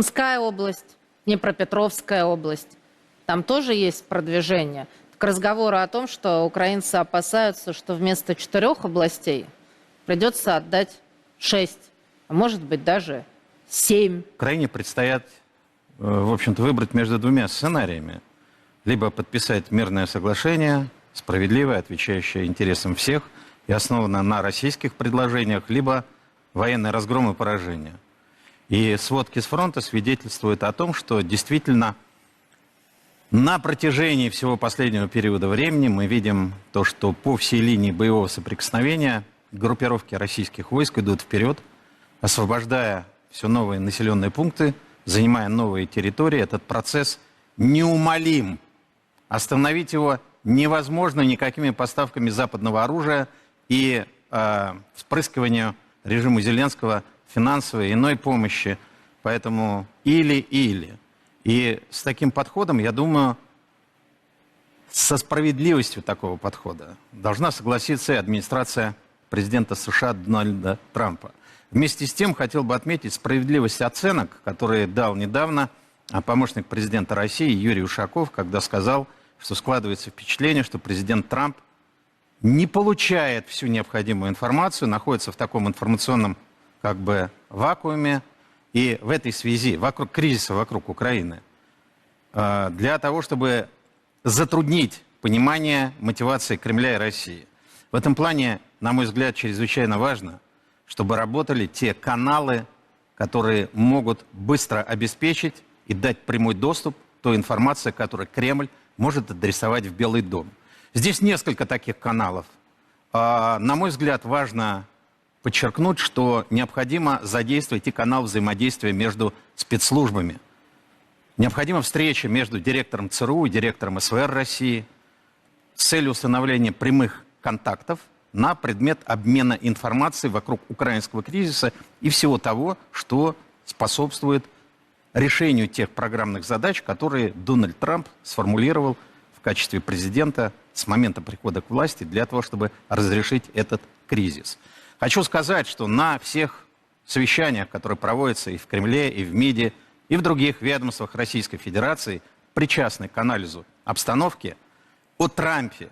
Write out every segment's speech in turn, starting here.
Сумская область, Днепропетровская область. Там тоже есть продвижение. К разговору о том, что украинцы опасаются, что вместо четырех областей придется отдать шесть, а может быть даже семь. Украине предстоят, э, в общем-то, выбрать между двумя сценариями. Либо подписать мирное соглашение, справедливое, отвечающее интересам всех и основанное на российских предложениях, либо военный разгром и поражение. И сводки с фронта свидетельствуют о том, что действительно на протяжении всего последнего периода времени мы видим то, что по всей линии боевого соприкосновения группировки российских войск идут вперед, освобождая все новые населенные пункты, занимая новые территории. Этот процесс неумолим. Остановить его невозможно никакими поставками западного оружия и э, вспрыскиванию режиму Зеленского финансовой иной помощи. Поэтому или-или. И с таким подходом, я думаю, со справедливостью такого подхода должна согласиться и администрация президента США Дональда Трампа. Вместе с тем хотел бы отметить справедливость оценок, которые дал недавно а, помощник президента России Юрий Ушаков, когда сказал, что складывается впечатление, что президент Трамп не получает всю необходимую информацию, находится в таком информационном как бы вакууме, и в этой связи, вокруг кризиса вокруг Украины, э, для того, чтобы затруднить понимание мотивации Кремля и России. В этом плане, на мой взгляд, чрезвычайно важно, чтобы работали те каналы, которые могут быстро обеспечить и дать прямой доступ той информации, которую Кремль может адресовать в Белый дом. Здесь несколько таких каналов. А, на мой взгляд, важно подчеркнуть, что необходимо задействовать и канал взаимодействия между спецслужбами. Необходима встреча между директором ЦРУ и директором СВР России с целью установления прямых контактов на предмет обмена информацией вокруг украинского кризиса и всего того, что способствует решению тех программных задач, которые Дональд Трамп сформулировал в качестве президента с момента прихода к власти для того, чтобы разрешить этот кризис. Хочу сказать, что на всех совещаниях, которые проводятся и в Кремле, и в МИДе, и в других ведомствах Российской Федерации, причастны к анализу обстановки, о Трампе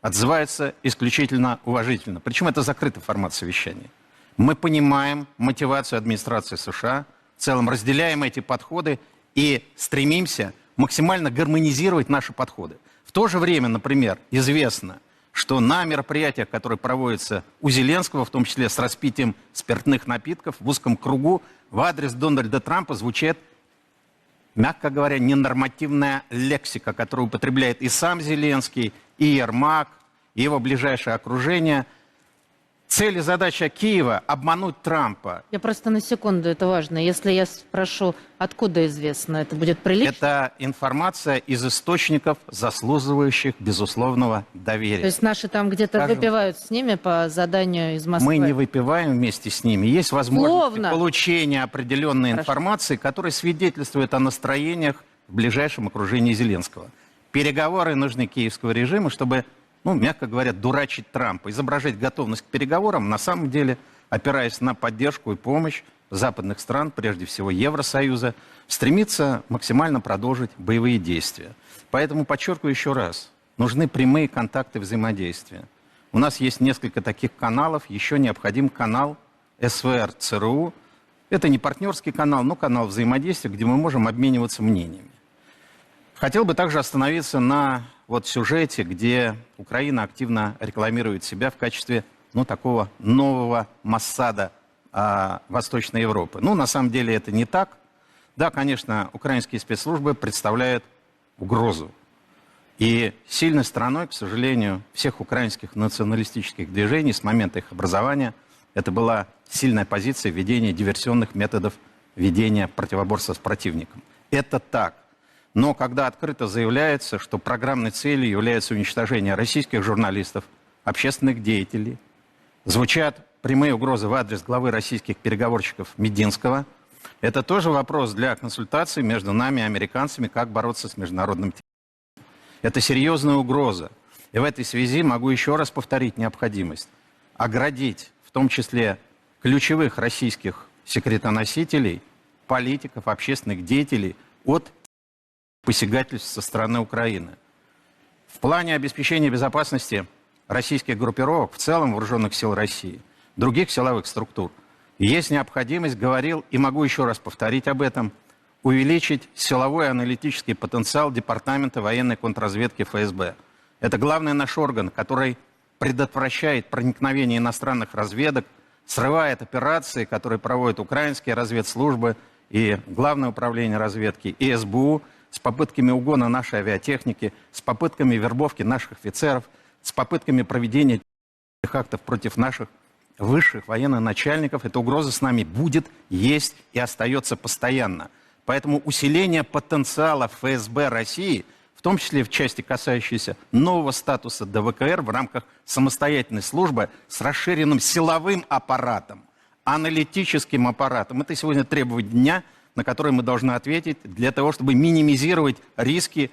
отзывается исключительно уважительно. Причем это закрытый формат совещания. Мы понимаем мотивацию администрации США, в целом разделяем эти подходы и стремимся максимально гармонизировать наши подходы. В то же время, например, известно, что на мероприятиях, которые проводятся у Зеленского, в том числе с распитием спиртных напитков, в узком кругу в адрес Дональда Трампа звучит, мягко говоря, ненормативная лексика, которую употребляет и сам Зеленский, и Ермак, и его ближайшее окружение – Цель и задача Киева – обмануть Трампа. Я просто на секунду, это важно. Если я спрошу, откуда известно, это будет прилично? Это информация из источников, заслуживающих безусловного доверия. То есть наши там где-то Скажем, выпивают с ними по заданию из Москвы? Мы не выпиваем вместе с ними. Есть возможность Словно. получения определенной Хорошо. информации, которая свидетельствует о настроениях в ближайшем окружении Зеленского. Переговоры нужны киевского режима, чтобы ну, мягко говоря, дурачить Трампа, изображать готовность к переговорам, на самом деле, опираясь на поддержку и помощь западных стран, прежде всего Евросоюза, стремится максимально продолжить боевые действия. Поэтому подчеркиваю еще раз, нужны прямые контакты взаимодействия. У нас есть несколько таких каналов, еще необходим канал СВР ЦРУ. Это не партнерский канал, но канал взаимодействия, где мы можем обмениваться мнениями. Хотел бы также остановиться на вот сюжете, где Украина активно рекламирует себя в качестве ну, такого нового Массада а, Восточной Европы. Ну, на самом деле это не так. Да, конечно, украинские спецслужбы представляют угрозу. И сильной стороной, к сожалению, всех украинских националистических движений с момента их образования это была сильная позиция ведения диверсионных методов ведения противоборства с противником. Это так. Но когда открыто заявляется, что программной целью является уничтожение российских журналистов, общественных деятелей, звучат прямые угрозы в адрес главы российских переговорщиков Мединского, это тоже вопрос для консультаций между нами и американцами, как бороться с международным терроризмом. Это серьезная угроза. И в этой связи могу еще раз повторить необходимость оградить, в том числе ключевых российских секретоносителей, политиков, общественных деятелей от посягательств со стороны Украины. В плане обеспечения безопасности российских группировок, в целом вооруженных сил России, других силовых структур, есть необходимость, говорил и могу еще раз повторить об этом, увеличить силовой аналитический потенциал Департамента военной контрразведки ФСБ. Это главный наш орган, который предотвращает проникновение иностранных разведок, срывает операции, которые проводят украинские разведслужбы и Главное управление разведки, и СБУ, с попытками угона нашей авиатехники, с попытками вербовки наших офицеров, с попытками проведения террористических актов против наших высших военных начальников. Эта угроза с нами будет, есть и остается постоянно. Поэтому усиление потенциала ФСБ России, в том числе в части, касающейся нового статуса ДВКР в рамках самостоятельной службы с расширенным силовым аппаратом, аналитическим аппаратом, это сегодня требование дня, на который мы должны ответить для того, чтобы минимизировать риски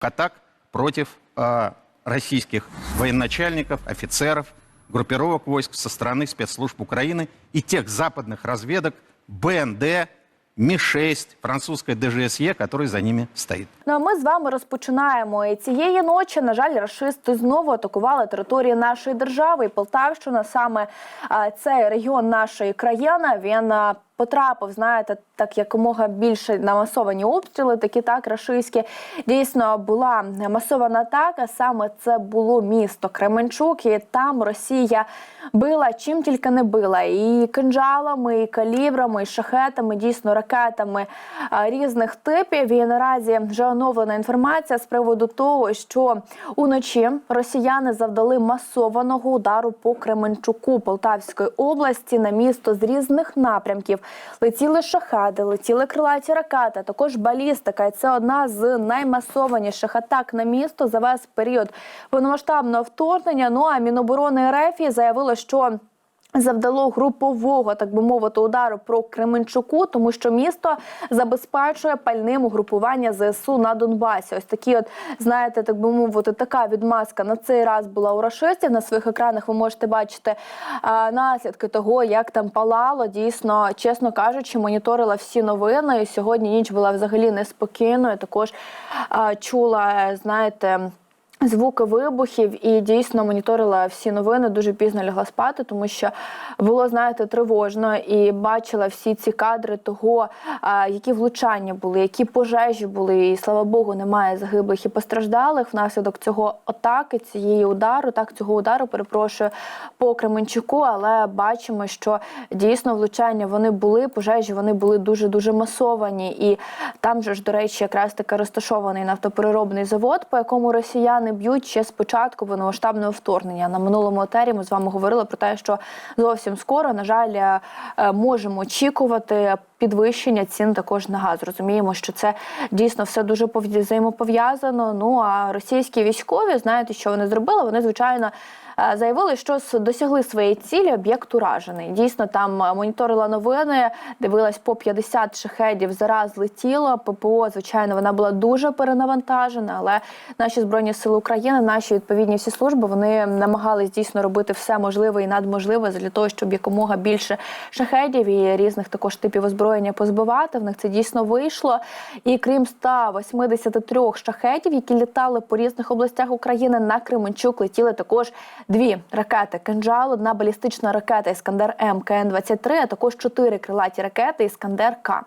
атак против э, российских военачальников, офицеров, группировок войск со стороны спецслужб Украины и тех западных разведок БНД, Ми-6, французская ДЖСЕ, который за ними стоит. Ну а ми з вами розпочинаємо. І цієї ночі, на жаль, рашисти знову атакували території нашої держави. І Полтавщина саме а, цей регіон нашої країни. Він а, потрапив, знаєте, так якомога більше на масовані обстріли, такі так рашистські. Дійсно була масована атака. Саме це було місто Кременчук, і там Росія била чим тільки не била, і кинджалами, і калібрами, і шахетами, дійсно ракетами різних типів. І наразі вже оновлена інформація з приводу того, що уночі росіяни завдали масованого удару по Кременчуку Полтавської області на місто з різних напрямків. Летіли шахеди, летіли крилаті ракети, також балістика. І це одна з наймасованіших атак на місто за весь період повномасштабного вторгнення. Ну а Міноборони РФ заявило, що Завдало групового, так би мовити, удару про Кременчуку, тому що місто забезпечує пальним угрупування ЗСУ на Донбасі. Ось такі, от знаєте, так би мовити, така відмазка на цей раз була у рашистів. На своїх екранах ви можете бачити а, наслідки того, як там палало. Дійсно, чесно кажучи, моніторила всі новини. І сьогодні ніч була взагалі неспокійною. Також а, чула, знаєте. Звуки вибухів і дійсно моніторила всі новини. Дуже пізно лягла спати, тому що було, знаєте, тривожно і бачила всі ці кадри того, які влучання були, які пожежі були. І слава Богу, немає загиблих і постраждалих внаслідок цього атаки, цієї удару, так цього удару, перепрошую по Кременчуку. Але бачимо, що дійсно влучання вони були, пожежі вони були дуже дуже масовані. І там же ж, до речі, якраз таки розташований нафтопереробний завод, по якому росіяни б'ють ще з початку повномасштабного вторгнення. На минулому етері ми з вами говорили про те, що зовсім скоро, на жаль, е, можемо очікувати підвищення цін також на газ. Розуміємо, що це дійсно все дуже пов'я- взаємопов'язано. Ну а російські військові, знаєте, що вони зробили? Вони звичайно. е, Заявили, що досягли своєї цілі, об'єкт уражений. Дійсно, там е, моніторила новини, дивилась по 50 шахедів зараз летіло. ППО, звичайно, вона була дуже перенавантажена, але наші збройні сили України, наші відповідні всі служби, вони намагались дійсно робити все можливе і надможливе для того, щоб якомога більше шахедів і різних також типів озброєння позбивати. В них це дійсно вийшло. І крім 183 шахетів, які літали по різних областях України на Кременчук, летіли також дві ракети «Кинжал», одна балістична ракета Іскандер М КН-23, а також чотири крилаті ракети Іскандер К.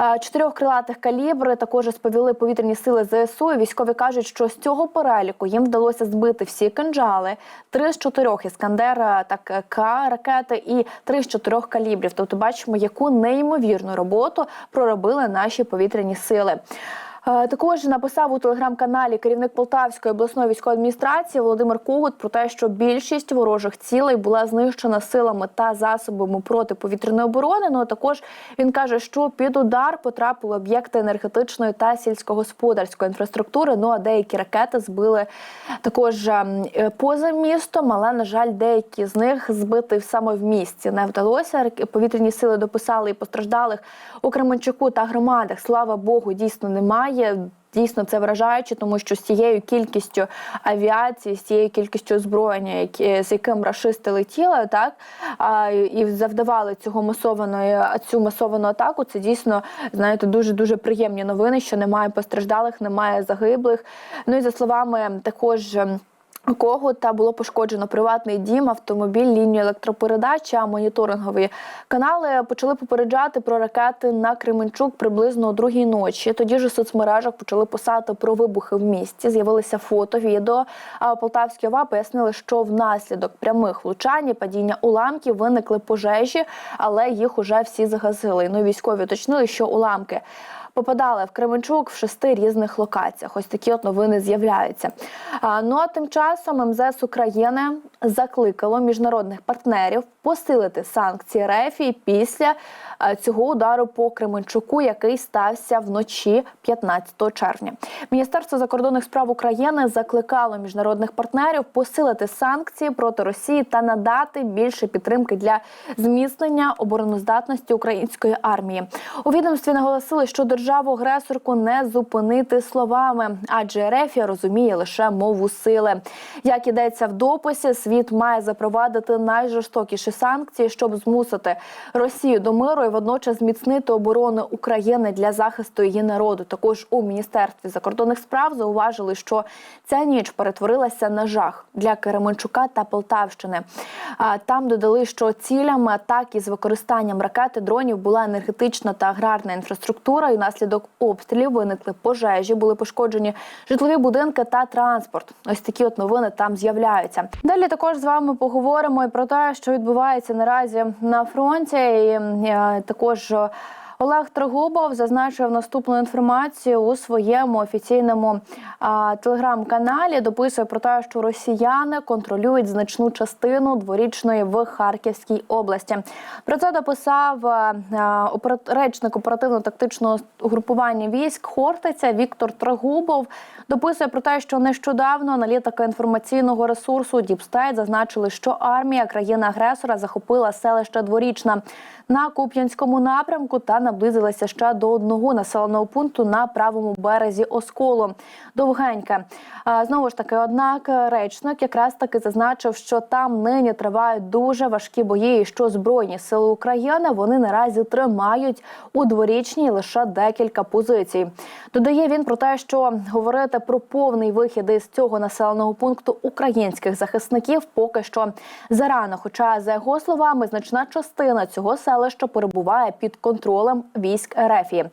Е, Чотирьох крилатих калібри також сповіли повітряні сили ЗСУ. І військові кажуть, що з цього переліку їм вдалося збити всі кинджали, три з чотирьох іскандера, так е, К ракети і три з чотирьох калібрів. Тобто, бачимо, яку неймовірну роботу проробили наші повітряні сили. Е, Також написав у телеграм-каналі керівник Полтавської обласної військової адміністрації Володимир Когут про те, що більшість ворожих цілей була знищена силами та засобами протиповітряної оборони. Ну а також він каже, що під удар потрапили об'єкти енергетичної та сільськогосподарської інфраструктури. Ну а деякі ракети збили також ем, е, поза містом, але на жаль, деякі з них збити саме в місті не вдалося. Повітряні сили дописали і постраждалих у Кременчуку та громадах. Слава Богу, дійсно немає. Дійсно, це вражаюче, тому що з цією кількістю авіації, з цією кількістю озброєння, які, з яким рашисти летіли, так а, і завдавали цього масованої цю масовану атаку. Це дійсно знаєте дуже дуже приємні новини, що немає постраждалих, немає загиблих. Ну і за словами також. Ем, Когута було пошкоджено приватний дім, автомобіль, лінію електропередачі, а моніторингові канали почали попереджати про ракети на Кременчук приблизно о другій ночі. Тоді ж у соцмережах почали писати про вибухи в місті. З'явилися фото, відео. А Полтавські ОВА пояснили, що внаслідок прямих влучань і падіння уламків виникли пожежі, але їх уже всі загасили. Ну, військові уточнили, що уламки попадали в Кременчук в шести різних локаціях. Ось такі от новини з'являються. Ну а тим часом МЗС України закликало міжнародних партнерів посилити санкції РЕФІ після е, цього удару по Кременчуку, який стався вночі 15 червня. Міністерство закордонних справ України закликало міжнародних партнерів посилити санкції проти Росії та надати більше підтримки для зміцнення обороноздатності української армії. У відомстві наголосили, що державу-агресорку не зупинити словами, адже Рефія розуміє лише мову сили. Як ідеться в дописі, світ має запровадити найжорстокіші санкції, щоб змусити Росію до миру і водночас зміцнити оборону України для захисту її народу. Також у міністерстві закордонних справ зауважили, що ця ніч перетворилася на жах для Кеременчука та Полтавщини. Там додали, що цілями атаки з використанням ракет і дронів була енергетична та аграрна інфраструктура. І внаслідок обстрілів виникли пожежі, були пошкоджені житлові будинки та транспорт. Ось такі от новини там з'являються. Далі також з вами поговоримо і про те, що відбувається наразі на фронті. І е, також. Олег Трегубов зазначив наступну інформацію у своєму офіційному телеграм-каналі. Дописує про те, що росіяни контролюють значну частину дворічної в Харківській області. Про це дописав речник оперативно-тактичного групування військ Хортиця Віктор Трегубов. Дописує про те, що нещодавно аналітики інформаційного ресурсу Діпстейт зазначили, що армія країни-агресора захопила селище Дворічна на Куп'янському напрямку та наблизилася ще до одного населеного пункту на правому березі Осколу. Довгеньке. А, Знову ж таки, однак речник якраз таки зазначив, що там нині тривають дуже важкі бої, і що збройні сили України вони наразі тримають у дворічній лише декілька позицій. Додає він про те, що говорити про повний вихід із цього населеного пункту українських захисників поки що зарано. Хоча за його словами, значна частина цього селища перебуває під контролем військ Ерефії.